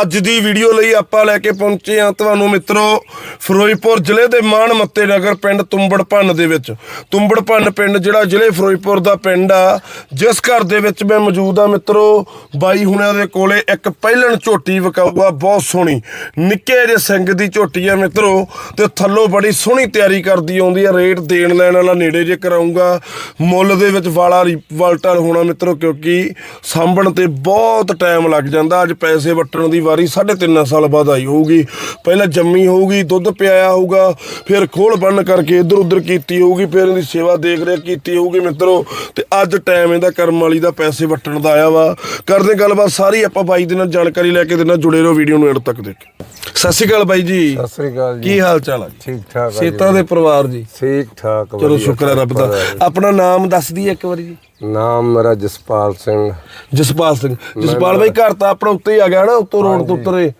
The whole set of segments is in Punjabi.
ਅੱਜ ਦੀ ਵੀਡੀਓ ਲਈ ਆਪਾਂ ਲੈ ਕੇ ਪਹੁੰਚੇ ਆ ਤੁਹਾਨੂੰ ਮਿੱਤਰੋ ਫਿਰੋਜ਼ਪੁਰ ਜ਼ਿਲ੍ਹੇ ਦੇ ਮਾਣ ਮੱਤੇ ਨਗਰ ਪਿੰਡ ਤੁੰਬੜ ਭੰਨ ਦੇ ਵਿੱਚ। ਤੁੰਬੜ ਭੰਨ ਪਿੰਡ ਜਿਹੜਾ ਜ਼ਿਲ੍ਹੇ ਫਿਰੋਜ਼ਪੁਰ ਦਾ ਪਿੰਡ ਆ। ਜਿਸ ਘਰ ਦੇ ਵਿੱਚ ਮੈਂ ਮੌਜੂਦ ਆ ਮਿੱਤਰੋ, ਬਾਈ ਹੁਣਾਂ ਦੇ ਕੋਲੇ ਇੱਕ ਪਹਿਲਣ ਝੋਟੀ ਵਿਕਾਊਗਾ, ਬਹੁਤ ਸੋਹਣੀ। ਨਿੱਕੇ ਜਿਹੇ ਸਿੰਘ ਦੀ ਝੋਟੀ ਆ ਮਿੱਤਰੋ, ਤੇ ਥੱਲੋਂ ਬੜੀ ਸੋਹਣੀ ਤਿਆਰੀ ਕਰਦੀ ਆਉਂਦੀ ਆ, ਰੇਟ ਦੇਣ ਲੈਣ ਵਾਲਾ ਨੇੜੇ ਜੇ ਕਰਾਉਂਗਾ ਮੁੱਲ ਦੇ ਵਿੱਚ ਵਾਲਾ ਰੀ- ਵਾਲਟਰ ਹੋਣਾ ਮਿੱਤਰੋ, ਕਿਉਂਕਿ ਸਾਂਭਣ ਤੇ ਬਹੁਤ ਟਾਈਮ ਲੱਗ ਜਾਂਦਾ, ਅੱਜ ਪੈਸੇ ਵਟਣ ਦੀ ਵਾਰੀ 3.5 ਸਾਲ ਬਾਅਦ ਆਈ ਹੋਊਗੀ। ਪਹਿਲਾਂ ਜੰਮੀ ਹੋਊਗੀ ਦੁੱਧ ਪਿਆਇਆ ਹੋਊਗਾ ਫਿਰ ਖੋਲ ਬੰਨ ਕਰਕੇ ਇਧਰ ਉਧਰ ਕੀਤੀ ਹੋਊਗੀ ਫਿਰ ਇਹਦੀ ਸੇਵਾ ਦੇਖ ਰੇਖ ਕੀਤੀ ਹੋਊਗੀ ਮਿੱਤਰੋ। ਤੇ ਅੱਜ ਟਾਈਮ ਇਹਦਾ ਕਰਮ ਵਾਲੀ ਦਾ ਪੈਸੇ ਵਟਣ ਦਾ ਆਇਆ ਵਾ। ਕਰਦੇ ਗੱਲਬਾਤ ਸਾਰੀ ਆਪਾਂ ਬਾਈ ਦੇ ਨਾਲ ਜਾਣਕਾਰੀ ਲੈ ਕੇ ਦੇ ਨਾਲ ਜੁੜੇ ਰਹੋ ਵੀਡੀਓ ਨੂੰ ਐਡ ਤੱਕ ਦੇਖੋ ਸਤਿ ਸ਼੍ਰੀ ਅਕਾਲ ਬਾਈ ਜੀ। ਸਤਿ ਸ੍ਰੀ ਅਕਾਲ ਜੀ। ਕੀ ਹਾਲ ਚਾਲ ਹੈ ਠੀਕ ਠਾਕ ਜੀ ਸੇਤਾਂ ਦੇ ਪਰਿਵਾਰ ਜੀ। ਠੀਕ ਠਾਕ ਚਲੋ ਸ਼ੁਕਰ ਹੈ ਰੱਬ ਦਾ। ਆਪਣਾ ਨਾਮ ਦੱਸ ਦਈਏ ਇੱਕ ਵਾਰੀ ਜੀ। ਨਾਮ ਮੇਰਾ ਜਸਪਾਲ ਸਿੰਘ। ਜਸਪਾਲ ਸਿੰਘ। ਜਸਪਾਲ ਬਾਈ ਘਰ ਤਾਂ ਆਪਣਾ ਉੱਤੇ ਹੀ ਆ ਗਿਆ ਨਾ ਉੱਤੋਂ ਰੋਡ ਤੋਂ ਉੱਤਰੇ।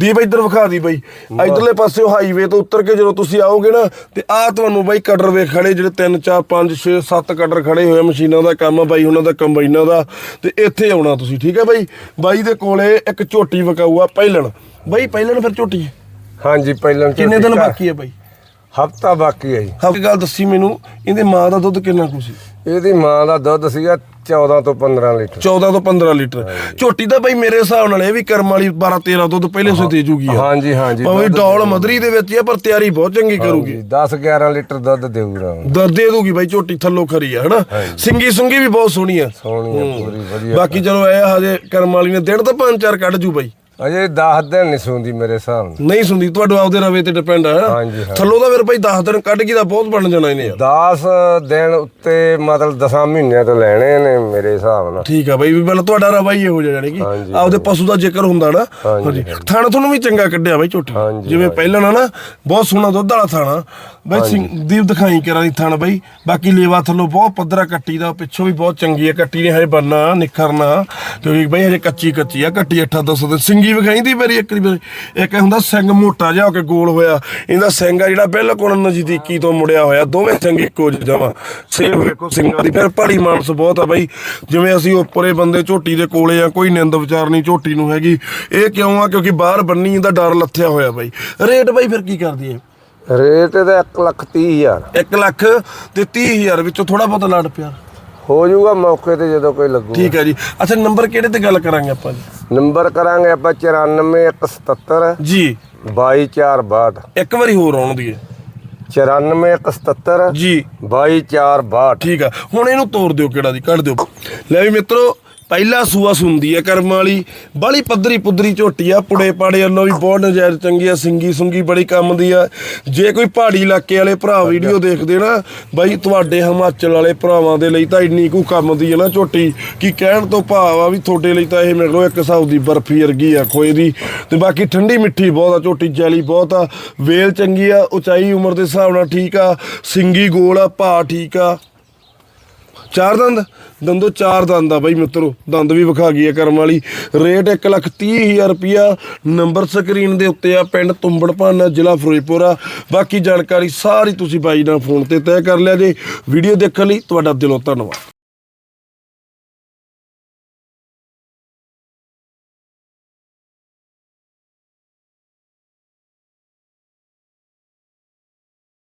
ਦੀ ਬਾਈ ਇੱਧਰ ਵਿਖਾ ਦੀ ਬਾਈ। ਇਧਰਲੇ ਪਾਸੇ ਹਾਈਵੇ ਤੋਂ ਉੱਤਰ ਕੇ ਜਦੋਂ ਤੁਸੀਂ ਆਓਗੇ ਨਾ ਤੇ ਆਹ ਤੁਹਾਨੂੰ ਬਾਈ ਕਟਰ ਵੇਖ ਖੜੇ ਜਿਹੜੇ 3 4 5 6 7 ਕਟਰ ਖੜੇ ਹੋਏ ਆ, ਮਸ਼ੀਨਾਂ ਦਾ ਕੰਮ ਆ ਬਾਈ ਉਹਨਾਂ ਦਾ ਕੰਬਾਈਨਾਂ ਦਾ। ਤੇ ਇੱਥੇ ਆਉਣਾ ਤੁਸੀਂ ਠੀਕ ਹੈ ਬਾਈ? ਬਾਈ ਦੇ ਕੋਲੇ ਇੱਕ ਝੋਟੀ ਵਿਕਾਊ ਆ ਪਹਿਲਣ। ਬਾਈ ਪਹਿਲਣ ਫਿਰ ਝੋਟੀ? ਹਾਂਜੀ ਪਹਿਲਾਂ ਕਿੰਨੇ ਦਿਨ ਬਾਕੀ ਆ ਬਾਈ? ਹਫਤਾ ਬਾਕੀ ਹੈ ਜੀ। ਹਾਂ ਗੱਲ ਦੱਸੀ ਮੈਨੂੰ ਇਹਦੇ ਮਾਂ ਦਾ ਦੁੱਧ ਕਿੰਨਾ ਕੁ ਸੀ? ਇਹਦੀ ਮਾਂ ਦਾ ਦੁੱਧ ਸੀਗਾ 14 ਤੋਂ 15 ਲੀਟਰ। 14 ਤੋਂ 15 ਲੀਟਰ। ਝੋਟੀ ਤਾਂ ਬਾਈ ਮੇਰੇ ਹਿਸਾਬ ਨਾਲ ਇਹ ਵੀ ਕਰਮ ਵਾਲੀ 12 13 ਦੁੱਧ ਪਹਿਲੇ ਸੇ ਦੇ ਜੂਗੀ ਆ। ਹਾਂਜੀ ਹਾਂਜੀ। ਭਾਵੇਂ ਡੌਲ ਮਦਰੀ ਦੇ ਵਿੱਚ ਹੀ ਆ ਪਰ ਤਿਆਰੀ ਬਹੁਤ ਚੰਗੀ ਕਰੂਗੀ। 10 11 ਲੀਟਰ ਦੁੱਧ ਦੇਊਗਾ ਦਰ ਦੇ ਦੂਗੀ ਬਾਈ ਝੋਟੀ ਥੱਲੋਂ ਖਰੀ ਆ ਹਨਾ? ਸਿੰਗੀ ਸੁੰਗੀ ਵੀ ਬਹੁਤ ਸੋਹਣੀ ਆ। ਸੋਹਣੀ ਹੈ। ਪੂਰੀ ਵਧੀਆ ਬਾਕੀ ਚਲੋ ਇਹ ਹਜੇ ਕਰਮ ਵਾਲੀ ਨੇ ਦਿਨ ਤਾਂ ਪੰਜ ਚਾਰ ਕੱਢ ਜੂ ਬਾਈ। ਅਜੇ 10 ਦਿਨ ਨਹੀਂ ਸੁੰਦੀ ਮੇਰੇ ਹਿਸਾਬ ਨਾਲ। ਨਹੀਂ ਸੁਣਦੀ ਤੁਹਾਡੇ ਆਪਦੇ ਰਵੇ ਤੇ ਡਿਪੈਂਡ ਆ। ਹਨਾ ਹਾਂਜੀ, ਹਾਂ। ਥੱਲੋਂ ਤਾਂ ਫਿਰ ਬਾਈ 10 ਦਿਨ ਕੱਢ ਗਈ ਤਾਂ ਬਹੁਤ ਬਣ ਜਾਣਾ ਇਹਨੇ ਯਾਰ। 10 ਦਿਨ ਉੱਤੇ ਮਤਲਬ 10 ਮਹੀਨਿਆਂ ਤੋਂ ਲੈਣੇ ਨੇ ਮੇਰੇ ਹਿਸਾਬ ਨਾਲ। ਠੀਕ ਆ ਬਾਈ ਵੀ ਪਹਿਲਾਂ ਤੁਹਾਡਾ ਰਵਾ ਹੀ ਇਹੋ ਜਿਹਾ ਕਿ ਹਾਂਜੀ, ਆਪਦੇ ਪਸ਼ੂ ਦਾ ਜ਼ਿਕਰ ਹੁੰਦਾ ਨਾ। ਹਾਂਜੀ, ਥਾਣਾ ਤੁਹਾਨੂੰ ਵੀ ਚੰਗਾ ਕੱਢਿਆ ਬਾਈ ਝੋਟੀ ਹਾਂਜੀ, ਜਿਵੇਂ ਪਹਿਲਾਂ ਨਾ ਨਾ ਬਹੁਤ ਸੋਹਣਾ ਦੁੱਧ ਵਾਲਾ ਥਾਣਾ। ਬਾਈ ਸਿੰਘ ਦੀਪ ਦਿਖਾਈ ਕਰਾਂ ਦੀ ਥਾਣਾ ਬਾਈ। ਬਾਕੀ ਲੇਵਾ ਥੱਲੋਂ ਬਹੁਤ ਪੱਧਰਾ ਕੱਟੀ ਦਾ ਪਿੱਛੋਂ ਵੀ ਬਹੁਤ ਚੰਗੀ ਹੈ ਕੱਟੀ ਨੇ ਹਜੇ ਬੰਨਾ ਨਿਖਰਨਾ। ਕਿਉਂਕਿ ਬਾਈ ਹਜੇ ਕੱਚੀ ਕੱਚੀ ਆ ਕੱਟੀ 8 10 ਦੇ ਸਿੰਗੀ ਵਿਖਾਈ ਦੀ ਮੇਰੀ ਇੱਕ ਵਾਰੀ ਇੱਕ ਹੁੰਦਾ ਸਿੰਘ ਮੋਟਾ ਜਿਹਾ ਹੋ ਕੇ ਗੋਲ ਹੋਇਆ। ਇਹਦਾ ਸਿੰਘ ਆ ਜਿਹੜਾ ਬਿਲਕੁਲ ਨਜ਼ਦੀਕੀ ਤੋਂ ਮੁੜਿਆ ਹੋਇਆ ਦੋਵੇਂ ਸਿੰਘ ਇੱਕੋ ਜਿਹੇ ਜਮਾ। ਸੇਮ ਵੇਖੋ ਸਿੰਘਾਂ ਦੀ ਫਿਰ ਪੜੀ ਮਾਨਸ ਬਹੁਤ ਆ ਬਾਈ। ਜਿਵੇਂ ਅਸੀਂ ਉੱਪਰੇ ਬੰਦੇ ਝੋਟੀ ਦੇ ਕੋਲੇ ਆ ਕੋਈ ਨਿੰਦ ਵਿਚਾਰ ਨਹੀਂ ਝੋਟੀ ਨੂੰ ਹੈਗੀ। ਇਹ ਕਿਉਂ ਆ? ਕਿਉਂਕਿ ਬਾਹਰ ਬੰਨੀ ਦਾ ਡਰ ਲੱਥਿਆ ਹੋਇਆ ਬਾਈ। ਰੇਟ ਬਾਈ ਫਿਰ ਕੀ ਕਰਦੀ ਹੈ ਰੇਟ ਇਹਦਾ 1 ਲੱਖ 30 ਹਜ਼ਾਰ। 1 ਲੱਖ ਤੇ 30000 ਵਿੱਚੋਂ ਥੋੜਾ ਬਹੁਤ ਲੜ ਪਿਆ। ਹੋ ਜਾਊਗਾ ਮੌਕੇ ਤੇ ਜਦੋਂ ਕੋਈ ਲੱਗੂ ਠੀਕ ਹੈ ਜੀ। ਅੱਛਾ ਨੰਬਰ ਕਿਹੜੇ ਤੇ ਗੱਲ ਕਰਾਂਗੇ ਆਪਾਂ ਜੀ? ਨੰਬਰ ਕਰਾਂਗੇ ਆਪਾਂ 94177 ਜੀ। 22462 ਇੱਕ ਵਾਰੀ ਹੋਰ ਆਉਣ ਦੀ 94177 ਜੀ। 22462 ਠੀਕ ਆ। ਹੁਣ ਇਹਨੂੰ ਤੋੜ ਦਿਓ ਕਿਹੜਾ ਦੀ ਕੱਢ ਦਿਓ। ਲੈ ਵੀ ਮਿੱਤਰੋ ਪਹਿਲਾ ਸੂਆ ਸੁੰਦੀ ਆ ਕਰਮ ਵਾਲੀ। ਬਾਲੀ ਪੱਧਰੀ ਪੁੱਧਰੀ ਝੋਟੀ ਆ ਪੁੜੇ ਪਾੜੇ ਵੱਲੋਂ ਵੀ ਬਹੁਤ ਨਜ਼ਾਇਰ ਚੰਗੀ ਆ ਸਿੰਗੀ ਸੁੰਗੀ ਬੜੀ ਕੰਮ ਦੀ ਆ। ਜੇ ਕੋਈ ਪਹਾੜੀ ਇਲਾਕੇ ਵਾਲੇ ਭਰਾ ਵੀਡੀਓ ਦੇਖਦੇ ਨਾ ਬਾਈ ਤੁਹਾਡੇ ਹਿਮਾਚਲ ਵਾਲੇ ਭਰਾਵਾਂ ਦੇ ਲਈ ਤਾਂ ਇੰਨੀ ਕੁ ਕੰਮ ਦੀ ਆ ਨਾ ਝੋਟੀ ਕਿ ਕਹਿਣ ਤੋਂ ਭਾਵ ਆ ਵੀ ਤੁਹਾਡੇ ਲਈ ਤਾਂ ਇਹ ਮੇਰੇ ਲੋ ਇੱਕ ਹਿਸਾਬ ਦੀ ਬਰਫੀ ਵਰਗੀ ਆ ਖੋਏ ਦੀ। ਤੇ ਬਾਕੀ ਠੰਡੀ ਮਿੱਠੀ ਬਹੁਤ ਆ ਝੋਟੀ ਜੈਲੀ ਬਹੁਤ ਆ। ਵੇਲ ਚੰਗੀ ਆ ਉਚਾਈ ਉਮਰ ਦੇ ਹਿਸਾਬ ਨਾਲ ਠੀਕ ਆ ਸਿੰਗੀ ਗੋਲ ਆ ਭਾ ਠੀਕ ਆ। ਚਾਰ ਦੰਦ? ਦੰਦੋ ਚਾਰ ਦੰਦ ਆ ਬਾਈ ਮਿੱਤਰੋ। ਦੰਦ ਵੀ ਵਿਖਾ ਗਈ ਆ ਕਰਮ ਵਾਲੀ। ਰੇਟ 1 ਲੱਖ 30 ਹਜ਼ਾਰ ਰੁਪਿਆ ਨੰਬਰ ਸਕਰੀਨ ਦੇ ਉੱਤੇ ਆ ਪਿੰਡ ਤੁੰਬੜ ਭਾਨਾ, ਜ਼ਿਲ੍ਹਾ ਫਿਰੋਜ਼ਪੁਰ ਆ। ਬਾਕੀ ਜਾਣਕਾਰੀ ਸਾਰੀ ਤੁਸੀਂ ਬਾਈ ਨਾਲ ਫੋਨ ਤੇ ਤੈਅ ਕਰ ਲਿਆ ਜੇ। ਵੀਡੀਓ ਦੇਖਣ ਲਈ ਤੁਹਾਡਾ ਦਿਲੋਂ ਧੰਨਵਾਦ।